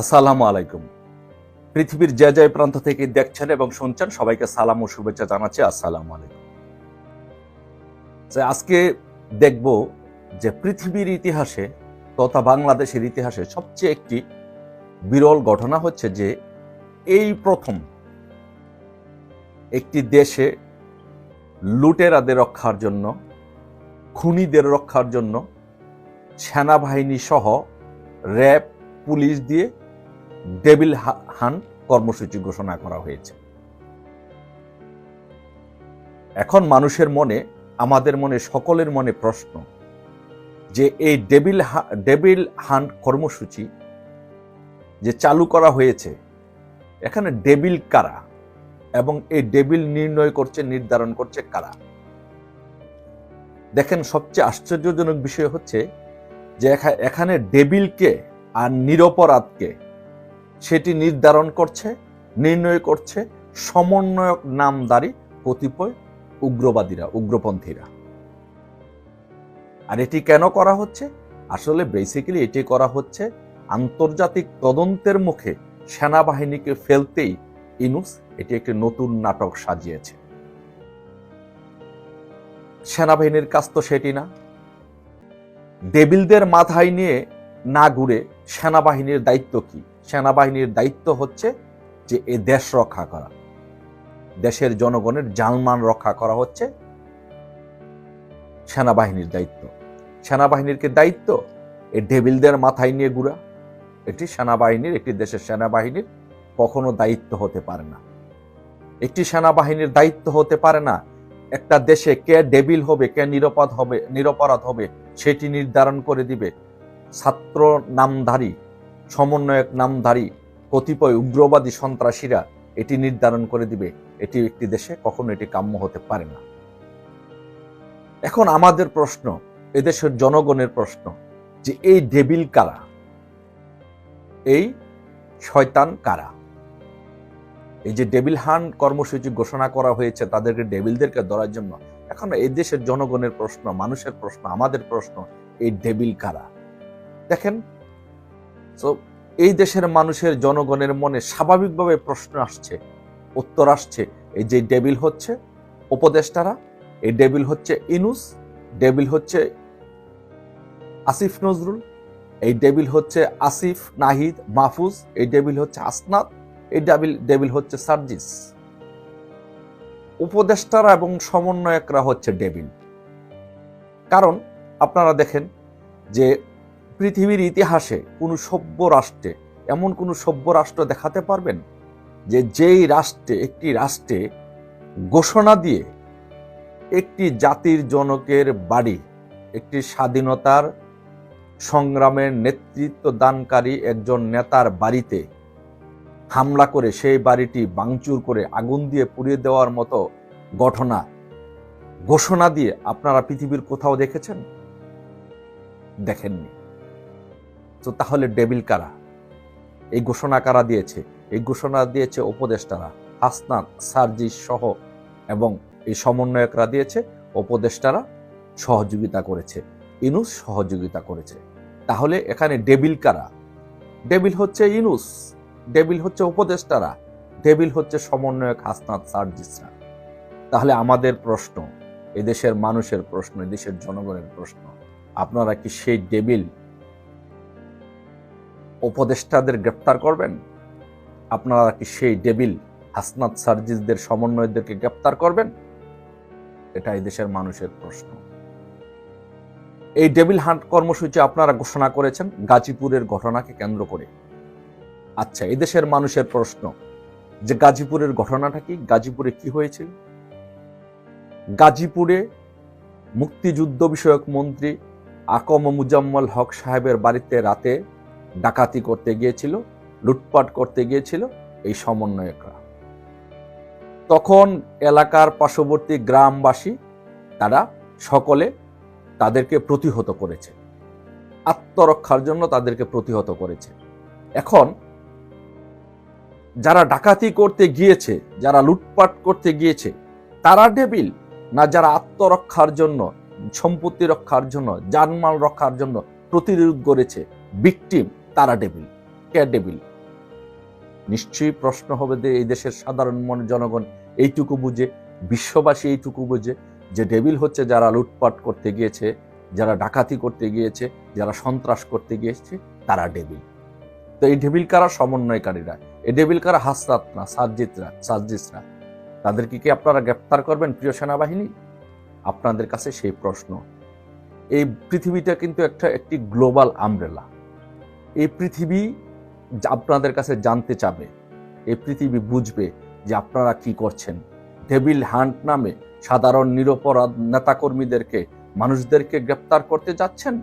আসসালামু আলাইকুম। পৃথিবীর যে যে প্রান্ত থেকে দেখছেন এবং শুনছেন, সবাইকে সালাম ও শুভেচ্ছা জানাচ্ছি। আসসালামু আলাইকুম। আজকে দেখব যে পৃথিবীর ইতিহাসে তথা বাংলাদেশের ইতিহাসে সবচেয়ে একটি বিরল ঘটনা হচ্ছে যে, এই প্রথম একটি দেশে লুটেরাদের রক্ষার জন্য, খুনিদের রক্ষার জন্য সেনাবাহিনী সহ র্যাব, পুলিশ দিয়ে ডেভিল হান কর্মসূচি ঘোষণা করা হয়েছে। এখন মানুষের মনে, আমাদের মনে, সকলের মনে প্রশ্ন যে এই ডেভিল ডেবিল হান্ট কর্মসূচি যে চালু করা হয়েছে, এখানে ডেবিল কারা এবং এই ডেবিল নির্ণয় করছে, নির্ধারণ করছে কারা? দেখেন, সবচেয়ে আশ্চর্যজনক বিষয় হচ্ছে যে এখানে ডেবিলকে আর নিরপরাধকে সেটি নির্ধারণ করছে, নির্ণয় করছে সমন্বয়ক নামদারি কতিপয় উগ্রবাদীরা, উগ্রপন্থীরা। আর এটি কেন করা হচ্ছে? আসলে বেসিক্যালি এটি করা হচ্ছে আন্তর্জাতিক তদন্তের মুখে সেনাবাহিনীকে ফেলতেই ইনুস এটি একটি নতুন নাটক সাজিয়েছে। সেনাবাহিনীর কাজ তো সেটি না। ডেবিলদের মাথায় নিয়ে না ঘুরে সেনাবাহিনীর দায়িত্ব কি? সেনাবাহিনীর দায়িত্ব হচ্ছে যে এ দেশ রক্ষা করা। দেশের জনগণের জানমান রক্ষা করা হচ্ছে সেনাবাহিনীর দায়িত্ব। সেনাবাহিনীর কি দায়িত্ব? এই ডেবিলদের মাথায় নিয়ে ঘুরা। এটি সেনাবাহিনীর, একটি দেশের সেনাবাহিনীর কখনো দায়িত্ব হতে পারে না। একটি সেনাবাহিনীর দায়িত্ব হতে পারে না, একটা দেশে কে ডেবিল হবে, কে নিরাপদ হবে, নিরপরাধ হবে, সেটি নির্ধারণ করে দিবে। ছাত্র নামধারী, সমন্বয়ক নামধারী, কতিপয় উগ্রবাদী সন্ত্রাসীরা এটি নির্ধারণ করে দিবে। এটি একটি দেশে কখনো এটি কাম্য হতে পারে না। এখন আমাদের প্রশ্ন, এদেশের জনগণের প্রশ্ন যে এই ডেবিল কারা? এই শয়তান কারা? এই যে ডেবিল হান কর্মসূচি ঘোষণা করা হয়েছে, তাদেরকে ডেবিলদেরকে ধরার জন্য। এখন এই দেশের জনগণের প্রশ্ন, মানুষের প্রশ্ন, আমাদের প্রশ্ন, এই ডেবিল কারা? দেখেন? তো এই দেশের মানুষের জনগণের মনে স্বাভাবিকভাবে প্রশ্ন আসছে, উত্তর আসছে, এই যে ডেবিল হচ্ছে উপদেষ্টারা, এই ডেবিল হচ্ছে ইনুস, ডেবিল হচ্ছে আসিফ নজরুল, এই ডেবিল হচ্ছে আসিফ নাহিদ মাহফুজ, এই ডেবিল হচ্ছে আসনাদ, এই ডেবিল ডেবিল হচ্ছে সার্জিস। উপদেষ্টারা এবং সমন্বয়করা হচ্ছে ডেবিল। কারণ আপনারা দেখেন যে পৃথিবীর ইতিহাসে কোনো সভ্য রাষ্ট্রে এমন কোনো সভ্য রাষ্ট্র দেখাতে পারবেন? যে যেই রাষ্ট্রে, একটি রাষ্ট্রে ঘোষণা দিয়ে একটি জাতির জনকের বাড়ি, একটি স্বাধীনতার সংগ্রামের নেতৃত্ব দানকারী একজন নেতার বাড়িতে হামলা করে সেই বাড়িটি বাংচুর করে আগুন দিয়ে পুড়িয়ে দেওয়ার মতো ঘটনা ঘোষণা দিয়ে আপনারা পৃথিবীর কোথাও দেখেছেন? দেখেননি। তো তাহলে ডেবিল কারা? এই ঘোষণা কারা দিয়েছে? এই ঘোষণা দিয়েছে উপদেষ্টারা হাসনান সার্জিস সহ এবং এই সমন্বয়করা দিয়েছে, উপদেষ্টারা সহযোগিতা করেছে, ইনুস সহযোগিতা করেছে। তাহলে এখানে ডেবিল কারা? ডেবিল হচ্ছে ইনুস, ডেবিল হচ্ছে উপদেষ্টারা, ডেবিল হচ্ছে সমন্বয়ক হাসনাত সার্জিসরা তাহলে আমাদের প্রশ্ন, এদেশের মানুষের প্রশ্ন, এদেশের জনগণের প্রশ্ন, আপনারা কি সেই ডেবিল উপদেষ্টাদের গ্রেপ্তার করবেন? আপনারা কি সেই ডেবিল হাসনাত সার্জিসদের সমন্বয়দেরকে গ্রেপ্তার করবেন? এটা এই দেশের মানুষের প্রশ্ন। এই ডেবিল হান্ট কর্মসূচি আপনারা ঘোষণা করেছেন, গাজীপুরের ঘটনাকে কেন্দ্র করে। আচ্ছা এদেশের মানুষের প্রশ্ন, যে গাজীপুরের ঘটনাটা কি? গাজীপুরে কি হয়েছিল? গাজীপুরে মুক্তিযুদ্ধ বিষয়ক মন্ত্রী আকম মুজাম্মল হক সাহেবের বাড়িতে রাতে ডাকাতি করতে গিয়েছিল, লুটপাট করতে গিয়েছিল এই সমন্বয়করা। তখন এলাকার পার্শ্ববর্তী গ্রামবাসী তারা সকলে তাদেরকে প্রতিহত করেছে। আত্মরক্ষার জন্য তাদেরকে প্রতিহত করেছে। এখন যারা ডাকাতি করতে গিয়েছে, যারা লুটপাট করতে গিয়েছে, তারা ডেবিল না যারা আত্মরক্ষার জন্য, সম্পত্তি রক্ষার জন্য জানমাল রক্ষার জন্য প্রতিরোধ করেছে বিকটিম তারা ডেবিল কে ডেবিল নিশ্চয়ই প্রশ্ন হবে যে এই দেশের সাধারণ মন জনগণ এইটুকু বুঝে, বিশ্ববাসী এইটুকু বুঝে যে ডেবিল হচ্ছে যারা লুটপাট করতে গিয়েছে, যারা ডাকাতি করতে গিয়েছে, যারা সন্ত্রাস করতে গিয়েছে, তারা ডেবিল তো এই ডেবিল কারা? সমন্বয়কারীরা। এই ডেবিল কারা? হাসরাত না সার্জিতরা সার্জিসরা তাদেরকে কি আপনারা গ্রেপ্তার করবেন প্রিয় সেনাবাহিনী? আপনাদের কাছে সেই প্রশ্ন। এই পৃথিবীটা কিন্তু একটা, একটি গ্লোবাল আমব্রেলা এই পৃথিবী আপনাদের কাছে জানতে চাবে এই পৃথিবী বুঝবে যে আপনারা কি করছেন। ডেভিল হান্ট নামে সাধারণ নিরপরাধ নেতাকর্মীদেরকে, মানুষদেরকে গ্রেপ্তার করতে যাচ্ছেন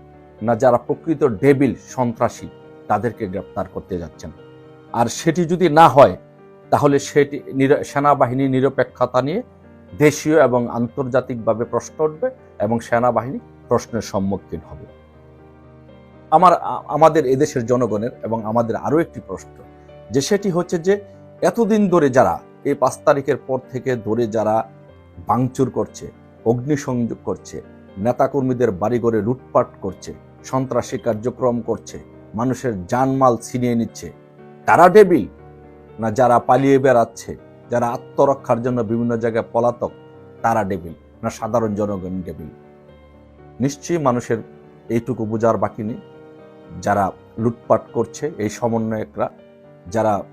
না যারা প্রকৃত ডেবিল সন্ত্রাসী, তাদেরকে গ্রেপ্তার করতে যাচ্ছেন? আর সেটি যদি না হয়, তাহলে সেটি সেনাবাহিনী নিরপেক্ষতা নিয়ে দেশীয় এবং আন্তর্জাতিকভাবে প্রশ্ন উঠবে এবং সেনাবাহিনী প্রশ্নের সম্মুখীন হবে। আমার আমাদের এদেশের জনগণের এবং আমাদের আরও একটি প্রশ্ন, যে সেটি হচ্ছে যে এতদিন ধরে যারা এই পাঁচ তারিখের পর থেকে ধরে যারা ভাঙচুর করছে, অগ্নিসংযোগ করছে, নেতাকর্মীদের বাড়িঘরে লুটপাট করছে, সন্ত্রাসী কার্যক্রম করছে, মানুষের জানমাল ছিনিয়ে নিচ্ছে, তারা ডেবিল না যারা পালিয়ে বেড়াচ্ছে, যারা আত্মরক্ষার জন্য বিভিন্ন জায়গায় পলাতক, তারা ডেবিল না সাধারণ জনগণ ডেবিল? নিশ্চয়ই মানুষের এইটুকু বোঝার বাকি নেই। যারা লুটপাট করছে, এই সমন্বয়করা, যারা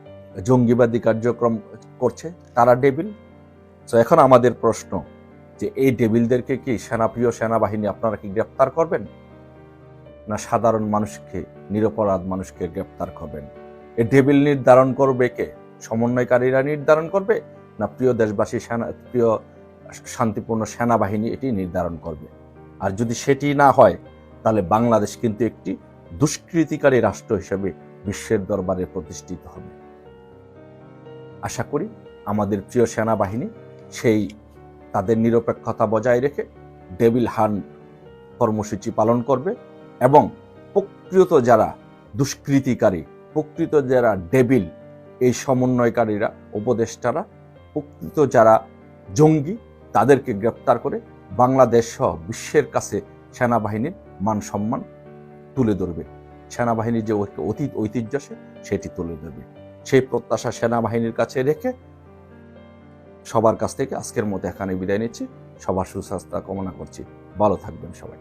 জঙ্গিবাদী কার্যক্রম করছে, তারা ডেবিল। তো এখন আমাদের প্রশ্ন যে এই ডেবিলদেরকে কি সেনাপ্রিয় সেনাবাহিনী আপনারা কি গ্রেপ্তার করবেন? না সাধারণ মানুষকে, নিরপরাধ মানুষকে গ্রেপ্তার করবেন? এই ডেবিল নির্ধারণ করবে কে? সমন্বয়কারীরা নির্ধারণ করবে? না প্রিয় দেশবাসী সেনা, প্রিয় শান্তিপূর্ণ সেনাবাহিনী এটি নির্ধারণ করবে? আর যদি সেটি না হয়, তাহলে বাংলাদেশ কিন্তু একটি দুষ্কৃতিকারী রাষ্ট্র হিসেবে বিশ্বের দরবারে প্রতিষ্ঠিত হবে। আশা করি আমাদের প্রিয় সেনাবাহিনী সেই তাদের নিরপেক্ষতা বজায় রেখে ডেভিল হান কর্মসূচি পালন করবে এবং প্রকৃত যারা দুষ্কৃতিকারী, প্রকৃত যারা ডেবিল এই সমন্বয়কারীরা, উপদেষ্টারা, প্রকৃত যারা জঙ্গি, তাদেরকে গ্রেপ্তার করে বাংলাদেশ সহ বিশ্বের কাছে সেনাবাহিনীর মান সম্মান তুলে ধরবে। সেনাবাহিনীর যে অতীত ঐতিহ্য আছে, সেটি তুলে ধরবে। সেই প্রত্যাশা সেনাবাহিনীর কাছে রেখে সবার কাছ থেকে আজকের মতো এখানে বিদায় নিচ্ছি। সবার সুস্বাস্থ্য কামনা করছি। ভালো থাকবেন সবাই।